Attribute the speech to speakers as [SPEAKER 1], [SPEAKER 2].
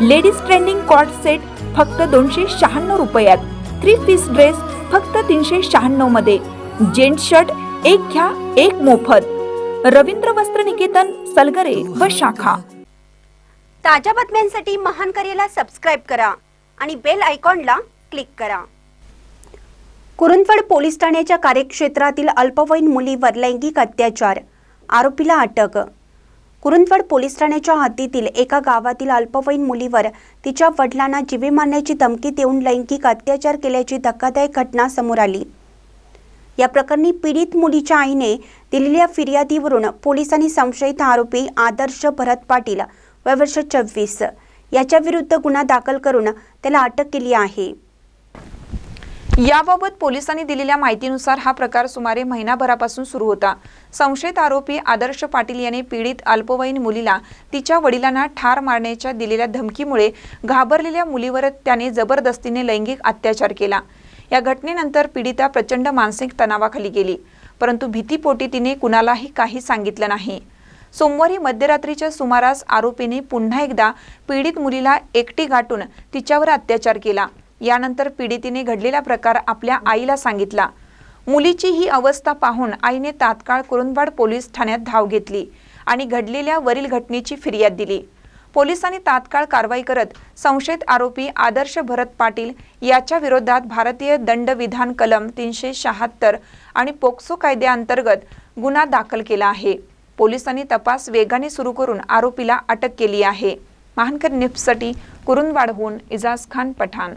[SPEAKER 1] Ladies trending cord set फक्त दोनशे शहाण्णव रुपयात. थ्री पीस ड्रेस फक्त तीनशे शहाण्णवमध्ये. जेंट शर्ट एक घ्या एक मोफत. रवींद्र वस्त्र निकेतन सलगरे व शाखा.
[SPEAKER 2] ताज्या बातम्यांसाठी महान करेला सबस्क्राईब करा आणि बेल आयकॉनला क्लिक करा. कुरुंदवाड पोलीस ठाण्याच्या कार्यक्षेत्रातील अल्पवयीन मुलीवर लैंगिक अत्याचार. आरोपीला अटक. कुरुंदवड पोलीस ठाण्याच्या हद्दीतील एका गावातील अल्पवयीन मुलीवर तिच्या वडिलांना जीवे मारण्याची धमकी देऊन लैंगिक अत्याचार केल्याची धक्कादायक घटना समोर आली. या प्रकरणी पीडित मुलीच्या आईने दिलेल्या फिर्यादीवरून पोलिसांनी संशयित आरोपी आदर्श भरत पाटील वय वर्ष चोवीस याच्याविरुद्ध गुन्हा दाखल करून त्याला अटक केली आहे.
[SPEAKER 1] याबाबत पोलिसांनी दिलेल्या माहितीनुसार हा प्रकार सुमारे महिनाभरापासून सुरू होता. संशयित आरोपी आदर्श पाटील याने पीडित अल्पवयीन मुलीला तिच्या वडिलांना ठार मारण्याच्या दिलेल्या धमकीमुळे घाबरलेल्या मुलीवर त्याने जबरदस्तीने लैंगिक अत्याचार केला. या घटनेनंतर पीडिता प्रचंड मानसिक तणावाखाली गेली परंतु भीतीपोटी तिने कुणालाही काही सांगितलं नाही. सोमवारी मध्यरात्रीच्या सुमारास आरोपीने पुन्हा एकदा पीडित मुलीला एकटी गाठून तिच्यावर अत्याचार केला. यानंतर पीडितीने घडलेला प्रकार आपल्या आईला सांगितला. मुलीची ही अवस्था पाहून आईने तात्काळ कुरुंदवाड पोलीस ठाण्यात धाव घेतली आणि घडलेल्या वरील घटनेची फिर्याद दिली. पोलिसांनी तात्काळ कारवाई करत संशयित आरोपी आदर्श भरत पाटील याच्या विरोधात भारतीय दंडविधान कलम तीनशे शहात्तर आणि पोक्सो कायद्याअंतर्गत गुन्हा दाखल केला आहे. पोलिसांनी तपास वेगाने सुरू करून आरोपीला अटक केली आहे. महानकर निफ्टसाठी कुरुंदवाडहून इजाज खान पठाण.